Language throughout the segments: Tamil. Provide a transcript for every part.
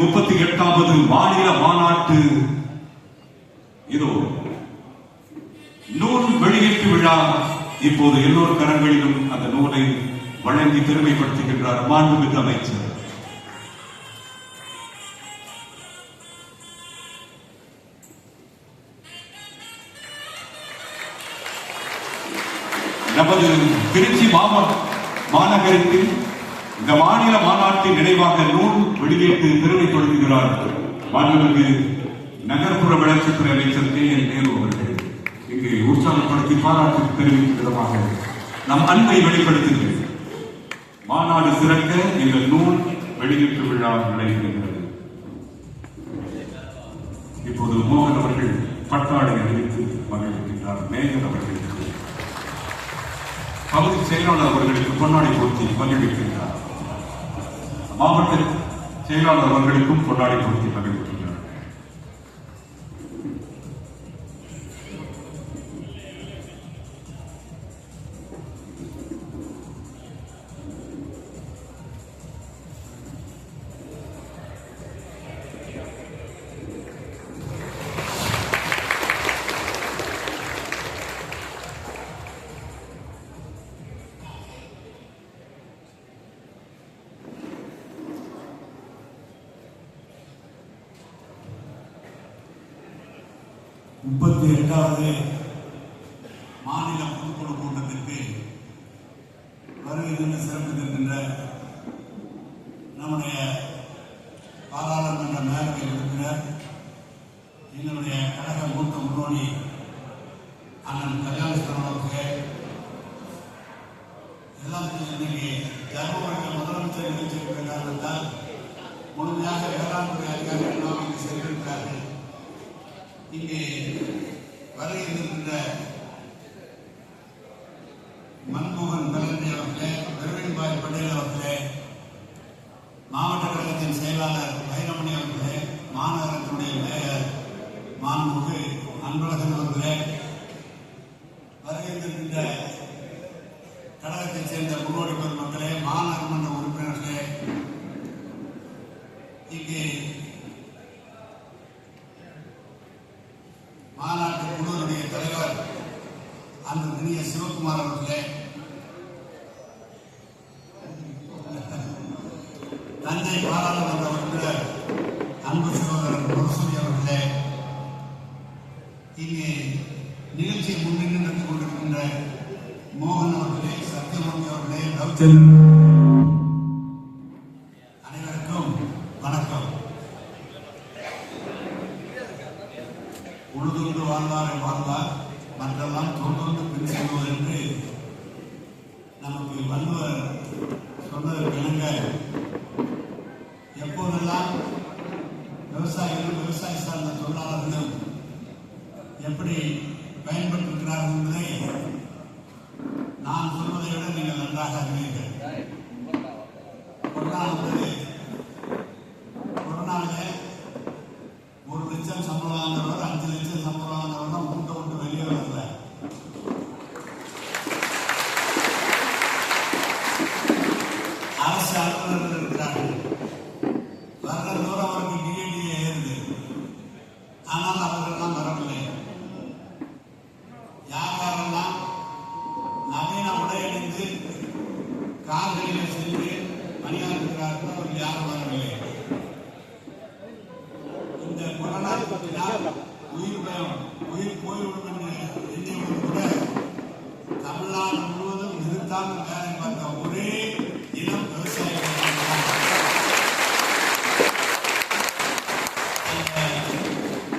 முப்பத்தி எட்டாவது மாநில மாநாட்டு இதோ. நூல் வெளியீட்டு விழா இப்போது எல்லோர் கரங்களிலும் அந்த நூலை வழங்கி பெருமைப்படுத்துகின்றார் மாண்புமிகு அமைச்சர். நமது திருச்சி மாவட்ட மாநகரத்தில் இந்த மாநில மாநாட்டின் நினைவாக நூல் வெளியீட்டு தொடங்குகிறார் மாண்புமிகு நகர்ப்புற வளர்ச்சித்துறை அமைச்சர் கே என் நேரு அவர்கள் இங்கு உற்சாகப்படுத்தி பாராட்டு தெரிவிக்கும் விதமாக நம் அன்பை வெளிப்படுத்துகிறேன். மாநாடு சிறக்க எங்கள் நூல் வெளியீட்டு விழா நடைபெறுகிறது. இப்போது மோகன் அவர்கள் பட்டாடை அறிவித்து மகிழ்கின்றார் மேகன் அவர்களுக்கு பகுதி செயலாளர் அவர்களுக்கு பொன்னாடை போர்த்தி மகிழ்விக்கின்றார். மாவட்ட செயலாளர் அவர்களுக்கும் கொண்டாடி கொடுத்து மகிழ்விக்கின்றார் முப்பத்தி எட்டாவது மாநில பொதுக்குழு கூட்டத்திற்கு வருகை தந்து சிறப்பித்திருக்கின்ற நம்முடைய பாராளுமன்ற மேலவை உறுப்பினர் எங்களுடைய கழக மூத்த முன்னோடி அண்ணன் கல்யாணசுவரன் அவர்கள் எல்லாத்துக்கும் இன்னைக்கு தர்மபுரியில் முதலமைச்சர் நிகழ்ச்சி இருக்கிற காரணத்தால் முழுமையாக வேளாண்துறை அதிகாரிகள் எல்லாம் இங்கு சென்றிருக்கிறார்கள் இங்கே வருகை இருக்கின்ற மன்மோகன் கலந்தை அவர்களே பிரவீன்பாய் பட்டேல் அவர்களே மாவட்ட கழகத்தின் செயலாளர் வைரமணி அவர்களே மாநகரத்தினுடைய மேயர் மாண்புமிகு அன்பழகன் அவர்களே வருகை இருக்கின்ற கழகத்தைச் சேர்ந்த முன்னோடி பெருமக்களே மாநகரமன்ற உறுப்பினர்களே இங்கே மாநாட்டு குழுவினுடைய தலைவர் அந்த இனிய சிவகுமார் அவர்களே தஞ்சை பாராளுமன்ற உறுப்பினர் அன்பு சகோதரர் முரசொலி அவர்களே இங்கே நிகழ்ச்சியை முன்னின்று நடத்தி கொண்டிருக்கின்ற மோகன் அவர்களே சத்யமூர்த்தி அவர்களே அனைவருக்கும் வணக்கம். உழுதுண்டு வாழ்வாரை வாழ்வார் மற்றெல்லாம் தொண்டொன்று பின் செல்வது என்று நமக்கு வள்ளுவர் சொன்னதற்கு இணங்க எப்போதெல்லாம் விவசாயிகளும் விவசாய சார்ந்த தொழிலாளர்களும் உயிர் உயிர் போய்விடும் என்று எண்ணியவர்கள் கூட தமிழ்நாடு முழுவதும் நிறுத்தாமல் வேலை பார்த்த ஒரே இனம் விவசாயிகள் மட்டும்தான். அந்த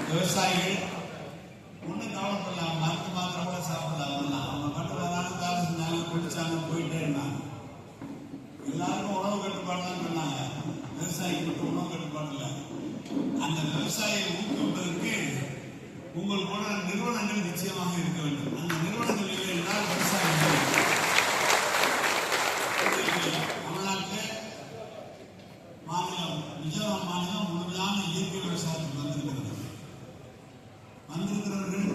விவசாயிகள் ஒன்றும் கவலைப்படலாம் மருந்து மாத்திரம் கூட சாப்பிடலாம் அதெல்லாம். அவங்க மட்டும் வேணாலும் வேலை செஞ்சாங்க குடிச்சாங்க போயிட்டே இருந்தாங்க எல்லாருக்கும் உணவு கட்டுப்பாடு தான் சொன்னாங்க விவசாயிக்கு மட்டும் உணவு கட்டுப்பாடு இல்லை அந்த விவசாயியை ஊக்குவிப்பதற்கு உங்கள் போல நிறுவனங்கள் நிச்சயமாக இருக்க வேண்டும் அந்த நிறுவனங்கள் இல்லை என்றால் விவசாயம் இல்லை. இன்றைக்கு தமிழ்நாட்டில் மாநிலம் மிசோரம் மாநிலம் முழுமையான இயற்கை விவசாயத்துக்கு வந்திருக்கிறது வந்திருக்கிறவர்கள்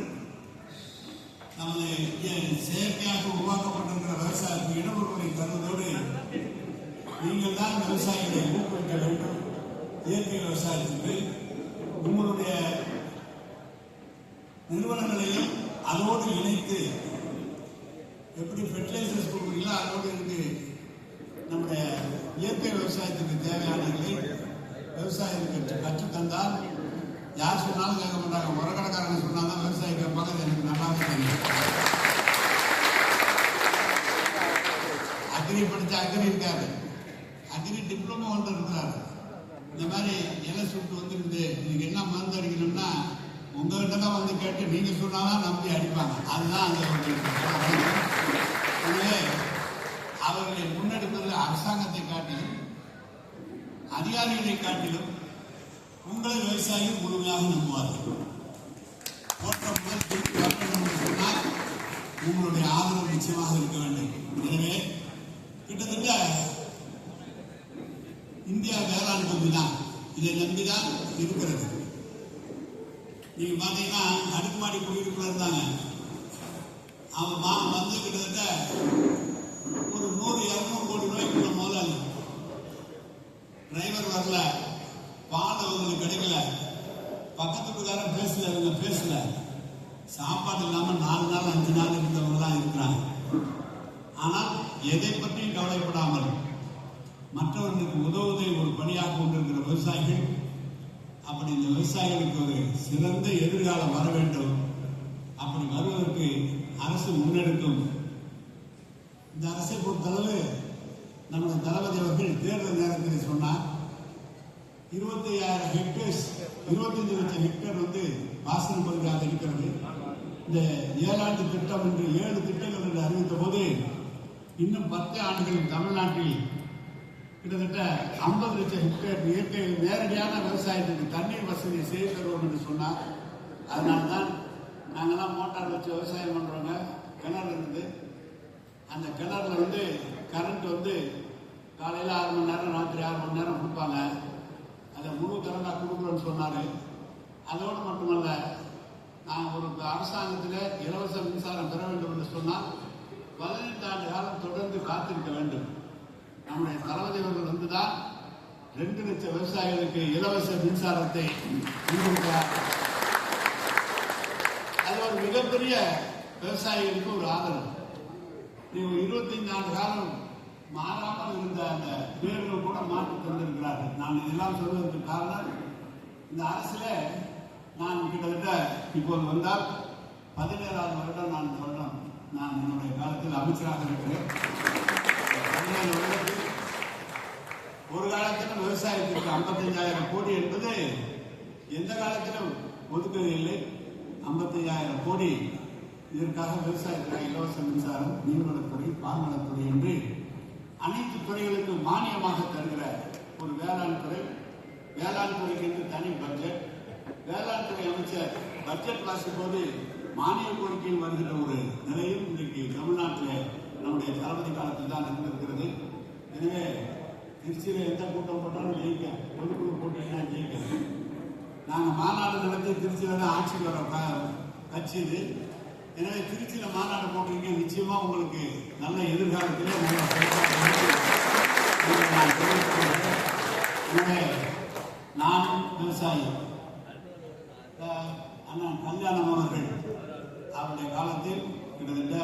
நமது இய- செயற்கையாக உருவாக்கப்பட்டிருக்கிற விவசாயத்துக்கு இடஒதுக்கீடு தருவதோடு நீங்கள் தான் விவசாயிகளை ஊக்குவிக்க வேண்டும் இயற்கை விவசாயத்துக்கு உங்களுடைய நிறுவனங்களையும் அதோடு இணைத்து எப்படி ஃபெர்டிலைசர்ஸ் கொடுக்குறீங்களோ அதோடு இருக்கு நம்முடைய இயற்கை விவசாயத்துக்கு தேவையானதை விவசாயத்துக்கு கற்று தந்தால் யார் சொன்னாலும் கேட்க மாட்டாங்க. உரக்கடைக்காரங்க சொன்னால் தான் விவசாயி கேட்பாங்க. அது எனக்கு நல்லாவே தெரியும். அக்ரி படித்த அக்ரி இருக்காரு. அக்ரி டிப்ளமோ ஒன்று இருக்கிறாரு. இந்த மாதிரி இலை சுட்டு வந்துருந்து இதுக்கு என்ன மருந்து அடிக்கணும்னா உங்ககிட்ட தான் வந்து கேட்டு நீங்க சொன்னாலும் நம்பி அடிப்பாங்க. அதுதான் அந்த எனவே அவர்களை முன்னெடுப்பதில் அரசாங்கத்தை காட்டிலும் அதிகாரிகளை காட்டிலும் உங்களை விவசாயிகள் முழுமையாக நம்புவார்கள். சொன்னால் உங்களுடைய ஆதரவு நிச்சயமாக இருக்க வேண்டும். எனவே கிட்டத்தட்ட இந்தியா வேளாண் பகுதி தான் இதை நம்பிதான் இருக்கிறது. நீங்க பாத்தீங்கன்னா அடுக்குமாடி குடியிருப்புல இருந்தாங்க. அவன் மா வந்து கிட்டத்தட்ட ஒரு நூறு இரநூறு கோடி ரூபாய்க்குள்ள முதலாளி. டிரைவர் வரல. பால் அவங்களுக்கு கிடைக்கல. பக்கத்து பேசல இவங்க பேசல. சாப்பாடு இல்லாம நாலு நாள் அஞ்சு நாள் இருந்தவங்கலாம் இருக்கிறாங்க. ஆனால் எதை பற்றியும் கவலைப்படாமல் மற்றவர்களுக்கு உதவுவதை ஒரு பணியாக கொண்டிருக்கிற விவசாயிகள் அப்படி இந்த விவசாயிகளுக்கு ஒரு சிறந்த எதிர்காலம் வர வேண்டும். அப்படி வருவதற்கு அரசு முன்னெடுக்கும். இந்த அரசை பொறுத்தளவு நம்முடைய தளபதி அவர்கள் தேர்தல் நேரத்தில் சொன்னார். இருபத்தி ஆயிரம் ஹெக்டேர்ஸ் இருபத்தஞ்சு லட்சம் ஹெக்டேர் வந்து வாசல் பகுதியாக இருக்கிறது. இந்த ஏழாண்டு திட்டம் என்று ஏழு திட்டங்கள் என்று அறிவித்த போது இன்னும் பத்து ஆண்டுகளில் தமிழ்நாட்டில் கிட்டத்தட்ட ஐம்பது லட்சம் ஹெக்டேர் இயற்கை நேரடியான விவசாயத்துக்கு தண்ணீர் வசதி செய்து தருவோம் என்று சொன்னார் அதனால தான் நாங்கள்லாம் மோட்டார் வச்சு விவசாயம் பண்றோங்க. கிணறு இருந்து அந்த கிணறுல வந்து கரண்ட் வந்து காலையில் ஆறு மணி நேரம் ராத்திரி ஆறு மணி நேரம் கொடுப்பாங்க. அதை முழு கரண்டாக கொடுக்குறோன்னு சொன்னார். அதோடு மட்டுமல்ல நான் ஒரு அரசாங்கத்தில் இலவச மின்சாரம் பெற வேண்டும் என்று சொன்னால் பதினைந்து ஆண்டு காலம் தொடர்ந்து காத்திருக்க வேண்டும். நம்முடைய தளபதி அவர்கள் வந்துதான் ரெண்டு லட்சம் விவசாயிகளுக்கு இலவச மின்சாரத்தை கொடுத்திருக்கிறார் அது ஒரு மிகப்பெரிய விவசாயிகளுக்கு ஒரு ஆதரவு. நீங்க இருபத்தைந்து ஆண்டு காலம் மாறாமல் இருந்த அந்த பேர்கள் கூட மாற்றி தந்திருக்கிறார்கள். நான் இதெல்லாம் சொல்வதற்கு காரணம் இந்த அரசுல நான் கிட்டத்தட்ட இப்போது வந்தால் பதினேழாவது வருடம் நான் சொல்றேன். நான் என்னுடைய காலத்தில் அமைச்சராக இருக்கிறேன். பதினேழு வருடத்தில் ஒரு காலத்திலும் விவசாயத்திற்கு ஐம்பத்தஞ்சாயிரம் கோடி என்பது எந்த காலத்திலும் ஒதுக்குவது இல்லை. ஐம்பத்தஞ்சாயிரம் கோடி இதற்காக விவசாயத்துறை இலவச மின்சாரம் மீன்வளத்துறை பால்வளத்துறை என்று அனைத்து துறைகளுக்கும் மானியமாக தருகிற ஒரு வேளாண் துறை. வேளாண் துறைக்கு என்று தனி பட்ஜெட் வேளாண் துறை அமைச்சர் பட்ஜெட் வாசிக்கும் போது மானிய கோரிக்கையில் வருகிற ஒரு நிலையும் இன்றைக்கு தமிழ்நாட்டில் நம்முடைய தளபதி காலத்தில் தான் இருந்திருக்கிறது எனவே திருச்சியில் எந்த கூட்டம் போட்டாலும் ஜெயிக்க பொதுக்குழு போட்டீங்கன்னா ஜெயிக்க நாங்கள் மாநாடு நடத்தி திருச்சியில் தான் ஆட்சிக்கு வர க- கட்சி இது. எனவே திருச்சியில் மாநாடு போட்டீங்க நிச்சயமாக உங்களுக்கு நல்ல எதிர்காலத்தில் நான் நானும் விவசாயி அண்ணன் கல்யாணம் அவர்கள் அவருடைய காலத்தில் கிட்டத்தட்ட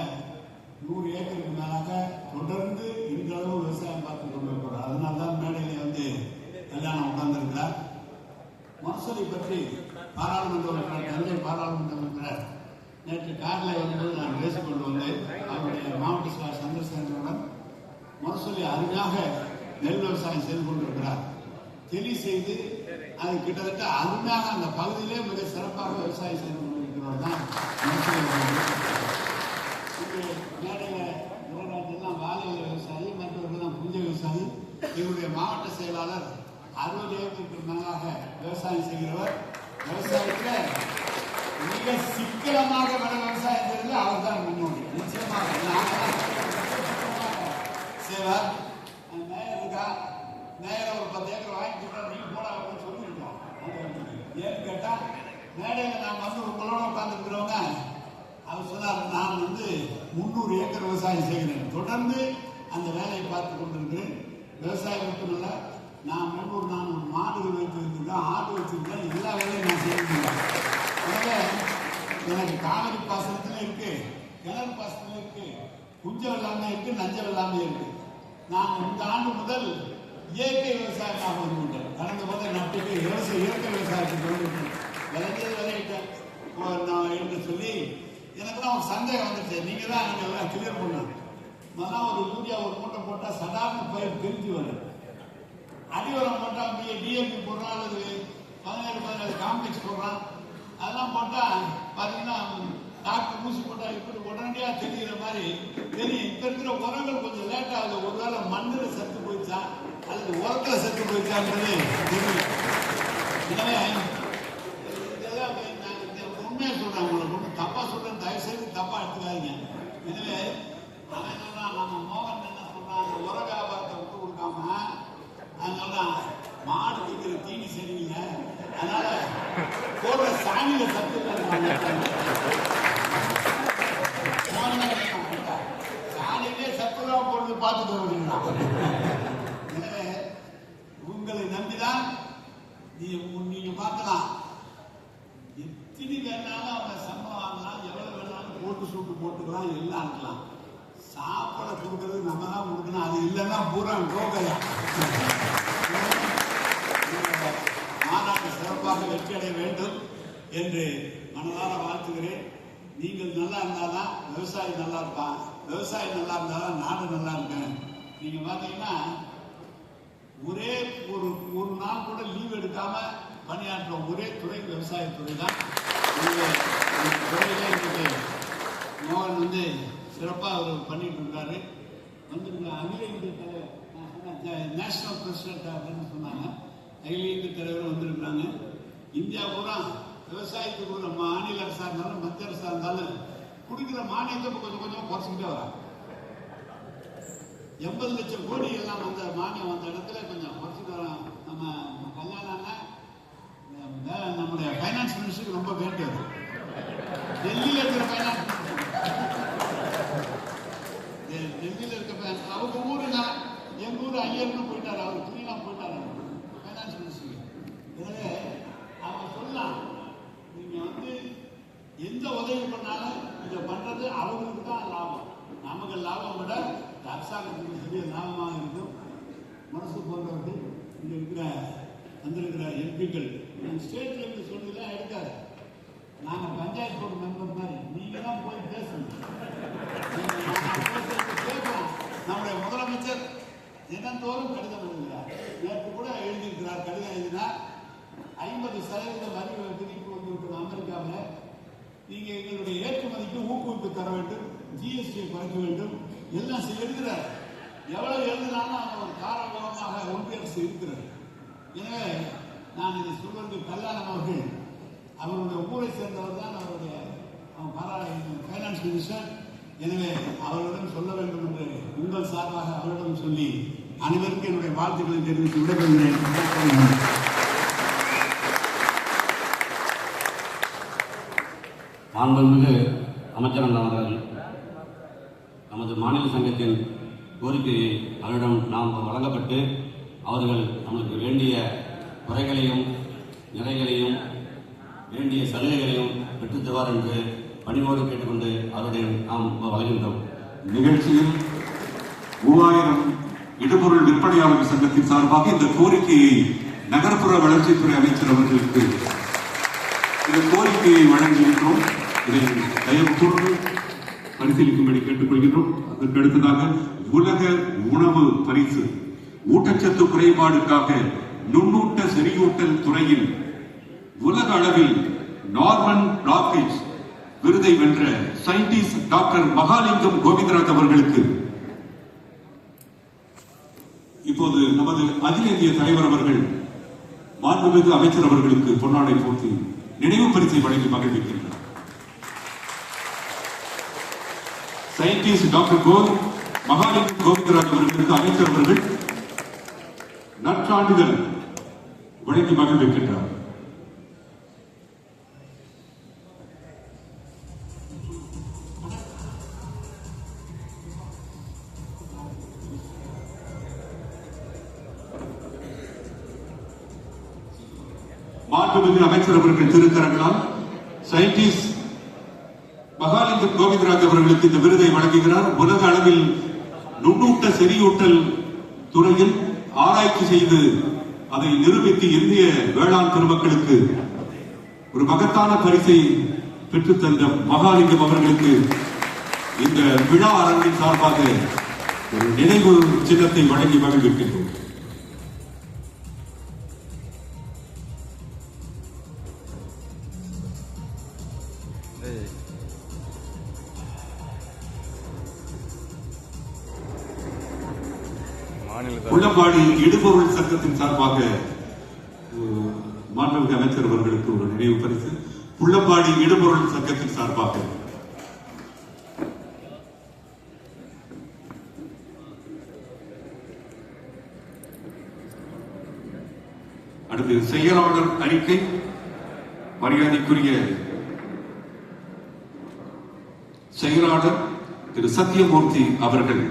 நூறு ஏக்கருக்கு மேலாக தொடர்ந்து இன்றளவு விவசாயம் பார்த்து கொண்டிருக்கிறார். அதனால தான் மேடையில் வந்து கல்யாணம் உட்கார்ந்திருக்கிறார். மசூதி பற்றி பாராளுமன்ற உறுப்பினர் தஞ்சை பாராளுமன்ற உறுப்பினர் நேற்று காரில் வரும்போது நான் பேசிக்கொண்டு வந்தேன். அவருடைய மாவட்ட செயலர் சந்திரசேகரனுடன் மசூலி அருமையாக நெல் விவசாயம் செய்து கொண்டிருக்கிறார். தெளி செய்து அது கிட்டத்தட்ட அருமையாக அந்த பகுதியிலே மிக சிறப்பாக விவசாயம் செய்து கொண்டிருக்கிறவர் தான் மசூலி இங்கு மேடையில் இவராஜெல்லாம் வாழை விவசாயி மற்றவர்கள் தான் புஞ்ச விவசாயி இவருடைய மாவட்ட செயலாளர் அறுபது ஏக்கருக்கு மேலாக விவசாயம் செய்கிறவர் விவசாயத்தில் மிக சிக்கனமாக வர விவசாயம் அவர் தான் முன்னோடி நிச்சயமாக செய்வார் மேயருக்கா மேயர் ஒரு பத்து ஏக்கர் வாங்கி கொடுத்தா நீங்க போடா அப்படின்னு சொல்லிருக்கோம் ஏன்னு கேட்டால் மேடையில் நான் வந்து உங்களோட உட்காந்துருக்கிறவங்க அவர் நான் வந்து முந்நூறு ஏக்கர் விவசாயம் செய்கிறேன். தொடர்ந்து அந்த வேலையை பார்த்து கொண்டிருக்கிறேன் விவசாயம் மட்டுமல்ல நான் முன்னூறு நான் மாடுகள் வைத்திருக்கிறேன் ஆடு வச்சிருக்கேன் எல்லா வேலையும் நான் செய்கிறேன் எனவே எனக்கு காவிரி பாசனத்துல இருக்கு கிணறு பாசனத்துல இருக்கு குஞ்சம் வெள்ளாமை இருக்கு நஞ்சம் வெள்ளாமை இருக்கு. நான் இந்த ஆண்டு முதல் இயற்கை விவசாயமாக வருகின்றேன் கடந்த முறை நட்டுக்கு விவசாய இயற்கை விவசாயத்துக்கு வந்துவிட்டேன் விளைஞ்சது விளையிட்டேன் ஓ, நான் என்று சொல்லி எனக்குலாம் ஒரு சந்தேகம் வந்துருச்சு. நீங்க தான் நீங்க எல்லாம் கிளியர் பண்ணணும் முதல்ல ஒரு யூரியா ஒரு மூட்டை போட்டால் சாதாரண பயிர் பிரிஞ்சு வரும். அடி உரம் பிஏ டிஎம்பி போடுறான் அல்லது பதினேழு பதினேழு காம்ப்ளெக்ஸ் போடுறான். அதெல்லாம் போட்டால் பார்த்தீங்கன்னா டாக்டர் ஊசி போட்டால் இப்படி உடனடியாக தெரிகிற மாதிரி தெரியும். இப்போ இருக்கிற உரங்கள் கொஞ்சம் லேட் ஆகுது. ஒருவேளை மண்ணில் செத்து போயிடுச்சா? அல்லது உரத்தில் செத்து போயிடுச்சான்றது தெரியும். எனவே இதெல்லாம் நான் இந்த உண்மையை சொல்றேன் உங்களுக்கு ஒன்றும் தப்பா சொல்றேன் தயவு செய்து தப்பா எடுத்துக்காதீங்க எனவே அவன் நம்ம மோகன் என்ன சொல்றாங்க உர வியாபாரத்தை விட்டு கொடுக்காம அவன் மாடு விற்கிற தீனி சரியில்லை. அதனால போடுற சாணியில சத்து சாணியிலே சத்துதான் போடுறது பார்த்துட்டு வருவீங்களா எனவே உங்களை நம்பிதான் நீ நீங்க பார்க்கலாம் எத்தனை வேணாலும் அவன் சம்பளம் வாங்கலாம் எவ்வளவு வேணாலும் போட்டு சூட்டு சாப்பாடு எல்லாம் இருக்கலாம். சாப்பாடை கொடுக்கறது நம்ம தான் கொடுக்கணும். அது இல்லைன்னா பூரா கோகையா மாநாடு சிறப்பாக வெற்றி அடைய வேண்டும் என்று மனதார வாழ்த்துகிறேன். நீங்கள் நல்லா இருந்தால்தான் விவசாயி நல்லா இருப்பான் விவசாயி நல்லா இருந்தால்தான் நாடு நல்லா இருக்கேன் நீங்க பாத்தீங்கன்னா ஒரே ஒரு ஒரு நாள் கூட லீவ் எடுக்காம பணியாற்ற ஒரே துறை விவசாயத்துறை தான் இந்த துறையில மோகன் வந்து சிறப்பாக அவர் பண்ணிட்டு இருக்காரு. வந்து அகில இந்திய தலைவர் நேஷனல் பிரசிடென்ட் அப்படின்னு சொன்னாங்க. அகில இந்திய தலைவர் வந்திருக்கிறாங்க. இந்தியா பூரா விவசாயத்துக்கு ஒரு மாநில அரசாக இருந்தாலும் மத்திய அரசாக இருந்தாலும் கொடுக்குற மானியத்தை கொஞ்சம் கொஞ்சம் குறைச்சிக்கிட்டே வராங்க. எண்பது லட்சம் கோடி எல்லாம் வந்த மானியம் வந்த இடத்துல கொஞ்சம் குறைச்சிட்டு வரோம் நம்ம கல்யாணம்னா நம்முடைய ஃபைனான்ஸ் மினிஸ்டருக்கு ரொம்ப வேண்டியது டெல்லி இருக்கிற ஃபைனான்ஸ் டெல்லியில் இருக்க finance- அவங்க ஊருனா எங்க போயிட்டார்? அவர் துணியெல்லாம் போயிட்டாரு? ஃபைனான்ஸ் மினிஸ்டருக்கு எனவே சொல்லலாம் நீங்கள் வந்து எந்த உதவி பண்ணாலும் இதை பண்றது அவங்களுக்கு தான் லாபம். நமக்கு லாபம் விட அரசாங்கத்துக்கு பெரிய லாபமாக இருக்கும். மனசு போன்றவர்கள் இங்க இருக்கிற வந்திருக்கிற எம்பிக்கள் ஸ்டேட்ல இருந்து சொல்லிதான் எடுக்காது. நாங்க பஞ்சாயத்து போர்டு மெம்பர் மாதிரி நீங்க தான் போய் பேசணும். நம்முடைய முதலமைச்சர் தினந்தோறும் கடிதம் எழுதுகிறார். நேற்று கூட எழுதியிருக்கிறார் கடிதம் எழுதினார் ஐம்பது சதவீத வரி திருப்பி வந்து அமெரிக்காவில். நீங்க எங்களுடைய ஏற்றுமதிக்கு ஊக்குவிப்பு தர வேண்டும் ஜிஎஸ்டியை குறைக்க வேண்டும். எல்லாம் எழுதுகிறார் எவ்வளவு எழுதினாலும் அவர் ஒரு காரகமாக ஒன்றிய அரசு இருக்கிறது. எனவே நான் இதை சொல்வது கல்யாணம் அவர்கள். அவருடைய ஊரை சேர்ந்தவர் தான் அவருடைய ஃபைனான்ஸ் மினிஸ்டர் எனவே அவரிடம் சொல்ல வேண்டும் என்று உங்கள் சார்பாக அவரிடம் சொல்லி அனைவருக்கும் என்னுடைய வாழ்த்துக்களை தெரிவித்து விடைபெறுகிறேன். மாண்புமிகு அமைச்சரன் அவர்கள் நமது மாநில சங்கத்தின் கோரிக்கையை அவரிடம் நாம் வழங்கப்பட்டு அவர்கள் நம்மளுக்கு வேண்டிய குறைகளையும் நிறைகளையும் வேண்டிய சலுகைகளையும் பெற்றுத் தருவார் என்று பணிவோடு கேட்டுக்கொண்டு அவருடைய நாம் வழங்குகின்றோம். நிகழ்ச்சியில் மூவாயிரம் இடுபொருள் விற்பனையாளர் சங்கத்தின் சார்பாக இந்த கோரிக்கையை நகர்ப்புற வளர்ச்சித்துறை அமைச்சர் அவர்களுக்கு இந்த கோரிக்கையை வழங்கியிருக்கிறோம் இதை தயவு கூர்ந்து பரிசீலிக்கும்படி கேட்டுக்கொள்கின்றோம். அதற்கு அடுத்ததாக உலக உணவு பரிசு ஊட்டச்சத்து குறைபாடுக்காக நுண்ணூட்ட செறியூட்டல் துறையில் உலக அளவில் நார்மன் பிளாக்கேஜ் விருதை வென்ற சயின்டிஸ்ட் டாக்டர் மகாலிங்கம் கோவிந்தராஜ் அவர்களுக்கு இப்போது நமது அகில இந்திய தலைவர் அவர்கள் மாண்புமிகு அமைச்சர் அவர்களுக்கு பொன்னாடை போட்டி நினைவு பரிசை வழங்கி மகிழ்விக்கின்றனர். சயின்டிஸ்ட் டாக்டர் கோ மகாலிங்கம் கோவிந்தராஜ் அவர்களுக்கு அமைச்சர் அவர்கள் நற்றாண்டுகள் வழங்கி மகிழ்விக்கின்றார். திருக்கரங்களால் சயின்டிஸ்ட் மகாலிங்கம் கோவிந்தராஜ் அவர்களுக்கு இந்த விருதை வழங்குகிறார். உலக அளவில் நுண்ணூட்ட செறியூட்டல் துறையில் ஆராய்ச்சி செய்து அதை நிரூபித்து இந்திய வேளாண் பெருமக்களுக்கு ஒரு மகத்தான பரிசை பெற்றுத் தந்த மகாலிங்கம் அவர்களுக்கு இந்த விழா அரங்கின் சார்பாக ஒரு நினைவு சின்னத்தை வழங்கி மகிழ்விக்கின்றோம். உள்ளம்பாடி இடுபொருள் சங்கத்தின் சார்பாக மாண்புமிகு அமைச்சர் அவர்களுக்கு ஒரு நினைவு பரிசு. புள்ளம்பாடி இடுபொருள் சங்கத்தின் சார்பாக. அடுத்து செயலாளர் அறிக்கை மரியாதைக்குரிய செயலாளர் திரு சத்யமூர்த்தி அவர்கள்.